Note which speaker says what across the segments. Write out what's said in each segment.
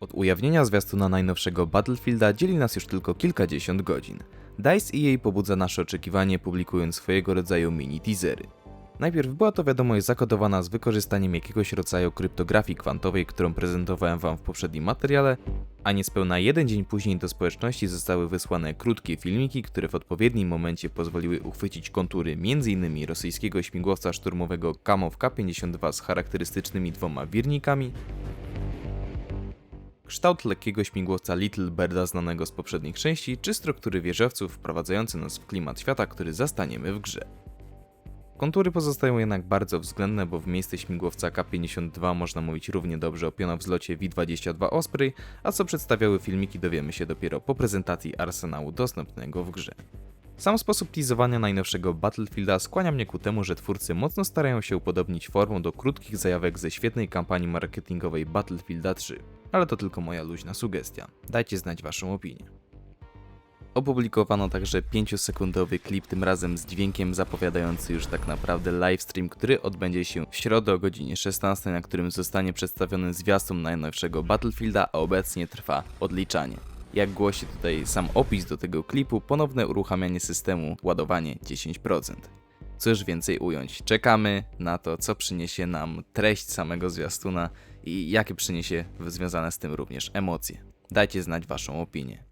Speaker 1: Od ujawnienia zwiastuna najnowszego Battlefielda dzieli nas już tylko kilkadziesiąt godzin. DICE EA pobudza nasze oczekiwanie publikując swojego rodzaju mini teasery. Najpierw była to wiadomość zakodowana z wykorzystaniem jakiegoś rodzaju kryptografii kwantowej, którą prezentowałem wam w poprzednim materiale, a niespełna jeden dzień później do społeczności zostały wysłane krótkie filmiki, które w odpowiednim momencie pozwoliły uchwycić kontury m.in. rosyjskiego śmigłowca szturmowego Kamov K-52 z charakterystycznymi dwoma wirnikami, kształt lekkiego śmigłowca Little Birda znanego z poprzednich części, czy struktury wieżowców wprowadzające nas w klimat świata, który zastaniemy w grze. Kontury pozostają jednak bardzo względne, bo w miejsce śmigłowca K-52 można mówić równie dobrze o pionowzlocie V-22 Osprey, a co przedstawiały filmiki dowiemy się dopiero po prezentacji arsenału dostępnego w grze. Sam sposób teasowania najnowszego Battlefielda skłania mnie ku temu, że twórcy mocno starają się upodobnić formą do krótkich zajawek ze świetnej kampanii marketingowej Battlefielda 3. Ale to tylko moja luźna sugestia. Dajcie znać waszą opinię. Opublikowano także 5-sekundowy klip, tym razem z dźwiękiem zapowiadający już tak naprawdę livestream, który odbędzie się w środę o godzinie 16, na którym zostanie przedstawiony zwiastun najnowszego Battlefielda, a obecnie trwa odliczanie. Jak głosi tutaj sam opis do tego klipu, ponowne uruchamianie systemu, ładowanie 10%. Cóż więcej ująć, czekamy na to, co przyniesie nam treść samego zwiastuna i jakie przyniesie związane z tym również emocje. Dajcie znać waszą opinię.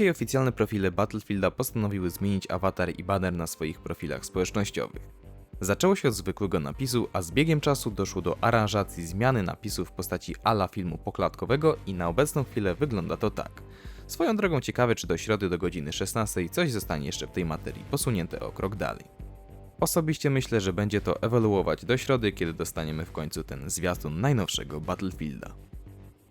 Speaker 1: Dzisiaj oficjalne profile Battlefielda postanowiły zmienić awatar i banner na swoich profilach społecznościowych. Zaczęło się od zwykłego napisu, a z biegiem czasu doszło do aranżacji zmiany napisu w postaci ala filmu poklatkowego i na obecną chwilę wygląda to tak. Swoją drogą ciekawe, czy do środy do godziny 16 coś zostanie jeszcze w tej materii posunięte o krok dalej. Osobiście myślę, że będzie to ewoluować do środy, kiedy dostaniemy w końcu ten zwiastun najnowszego Battlefielda.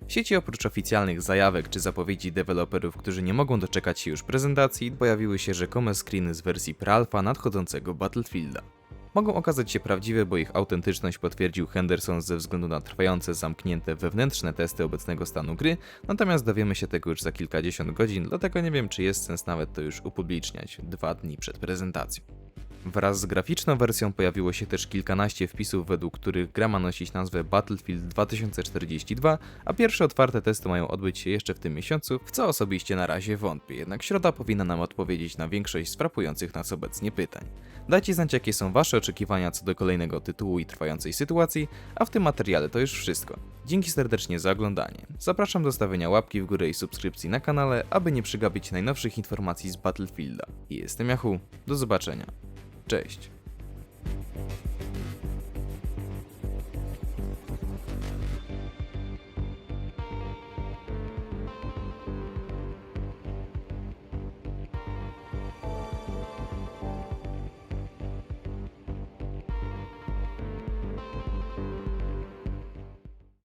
Speaker 1: Sieci oprócz oficjalnych zajawek czy zapowiedzi deweloperów, którzy nie mogą doczekać się już prezentacji, pojawiły się rzekome screeny z wersji prealpha nadchodzącego Battlefielda. Mogą okazać się prawdziwe, bo ich autentyczność potwierdził Henderson ze względu na trwające zamknięte wewnętrzne testy obecnego stanu gry, natomiast dowiemy się tego już za kilkadziesiąt godzin, dlatego nie wiem czy jest sens nawet to już upubliczniać dwa dni przed prezentacją. Wraz z graficzną wersją pojawiło się też kilkanaście wpisów, według których gra ma nosić nazwę Battlefield 2042, a pierwsze otwarte testy mają odbyć się jeszcze w tym miesiącu, w co osobiście na razie wątpię, jednak środa powinna nam odpowiedzieć na większość z frapujących nas obecnie pytań. Dajcie znać jakie są wasze oczekiwania co do kolejnego tytułu i trwającej sytuacji, a w tym materiale to już wszystko. Dzięki serdecznie za oglądanie. Zapraszam do stawienia łapki w górę i subskrypcji na kanale, aby nie przegapić najnowszych informacji z Battlefielda. Jestem Yahoo, do zobaczenia. Cześć.